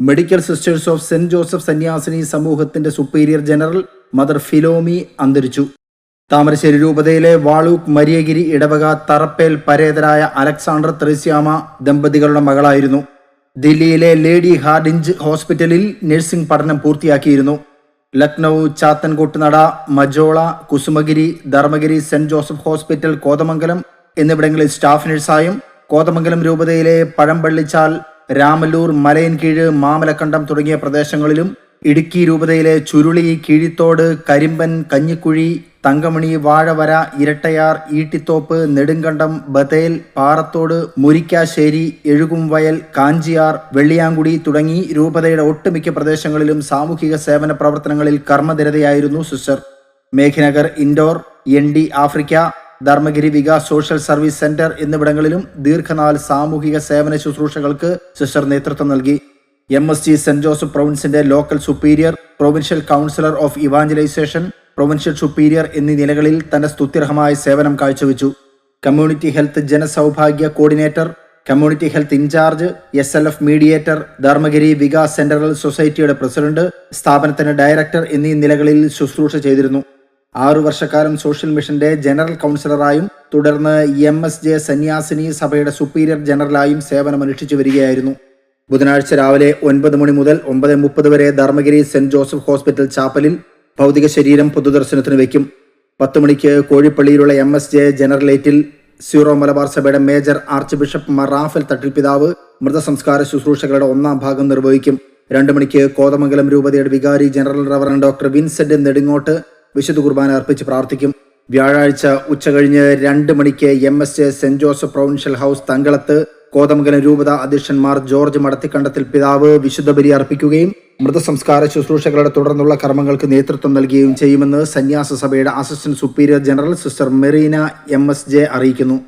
Medical sisters of saint Joseph സന്യാസിനി സമൂഹത്തിന്റെ superior general mother Philomi അന്തരിച്ചു. താമരശ്ശേരി രൂപതയിലെ വാളൂക്ക് മരിയഗിരി ഇടവക തറപ്പേൽ പരേതരായ അലക്സാണ്ടർ ത്രേസ്യാമ ദമ്പതികളുടെ മകളായിരുന്നു. ദില്ലിയിലെ ലേഡി ഹാർഡിഞ്ച് ഹോസ്പിറ്റലിൽ നഴ്സിംഗ് പഠനം പൂർത്തിയാക്കിയിരുന്നു. Lucknow Chathankottunada Majola Kusumagiri Dharmagiri saint Joseph hospital Kothamangalam എന്നിവിടങ്ങളിൽ സ്റ്റാഫ് നഴ്സായും കോതമംഗലം രൂപതയിലെ പഴമ്പള്ളിച്ചാൽ രാമല്ലൂർ മലയൻകീഴ് മാമലക്കണ്ടം തുടങ്ങിയ പ്രദേശങ്ങളിലും ഇടുക്കി രൂപതയിലെ ചുരുളി കീഴിത്തോട് കരിമ്പൻ കഞ്ഞിക്കുഴി തങ്കമണി വാഴവര ഇരട്ടയാർ ഈട്ടിത്തോപ്പ് നെടുങ്കണ്ടം ബതേൽ പാറത്തോട് മുരിക്കാശ്ശേരി എഴുകുംവയൽ കാഞ്ചിയാർ വെള്ളിയാങ്കുടി തുടങ്ങി രൂപതയുടെ ഒട്ടുമിക്ക പ്രദേശങ്ങളിലും സാമൂഹിക സേവന പ്രവർത്തനങ്ങളിൽ കർമ്മനിരതയായിരുന്നു sister. Meghnagar Indore N D Africa Dharmagiri Vikas social service centre എന്നിവിടങ്ങളിലും ദീർഘനാൾ സാമൂഹിക സേവന ശുശ്രൂഷകൾക്ക് സിസ്റ്റർ നേതൃത്വം നൽകി. M S G saint Joseph പ്രൊവിൻസിന്റെ local superior provincial councillor of evangelisation provincial superior എന്നീ നിലകളിൽ തന്റെ സ്തുത്യർഹമായ സേവനം കാഴ്ചവെച്ചു. Community health Janasoubhagya coordinator community health incharge S L F mediator Dharmagiri Vikas central സൊസൈറ്റിയുടെ പ്രസിഡന്റ് സ്ഥാപനത്തിന്റെ ഡയറക്ടർ എന്നീ നിലകളിൽ ശുശ്രൂഷ ചെയ്തിരുന്നു. ആറു വർഷക്കാലം സോഷ്യൽ മിഷന്റെ ജനറൽ കൗൺസിലറായും തുടർന്ന് എം എസ് ജെ സന്യാസിനി സഭയുടെ സുപ്പീരിയർ ജനറലായും സേവനമനുഷ്ഠിച്ചു വരികയായിരുന്നു. ബുധനാഴ്ച രാവിലെ ഒൻപത് മണി മുതൽ ഒമ്പത് മുപ്പത് വരെ ധർമ്മഗിരി സെന്റ് ജോസഫ് ഹോസ്പിറ്റൽ ചാപ്പലിൽ ഭൗതിക ശരീരം പൊതുദർശനത്തിന് വയ്ക്കും പത്ത് മണിക്ക് കോഴിപ്പള്ളിയിലുള്ള എം എസ് ജെ ജനറലേറ്റിൽ സീറോ മലബാർ സഭയുടെ major archbishop Mar Raphael Thattil പിതാവ് മൃതസംസ്കാര ശുശ്രൂഷകളുടെ ഒന്നാം ഭാഗം നിർവഹിക്കും. രണ്ട് മണിക്ക് കോതമംഗലം രൂപതയുടെ വികാരി general reverend doctor Vincent Nedungottu വിശുദ്ധ കുർബാന അർപ്പിച്ച് പ്രാർത്ഥിക്കും. വ്യാഴാഴ്ച ഉച്ചകഴിഞ്ഞ് രണ്ട് മണിക്ക് M S A saint Joseph provincial house തങ്കളത്ത് Kothamangalam രൂപത അധ്യക്ഷന്മാർ ജോർജ് മടത്തിക്കണ്ടത്തിൽ പിതാവ് വിശുദ്ധ ബലി അർപ്പിക്കുകയും മൃതസംസ്കാര ശുശ്രൂഷകളുടെ തുടർന്നുള്ള കർമ്മങ്ങൾക്ക് നേതൃത്വം നൽകുകയും ചെയ്യുമെന്ന് സന്യാസ സഭയുടെ assistant superior general sister Merina M S J അറിയിക്കുന്നു.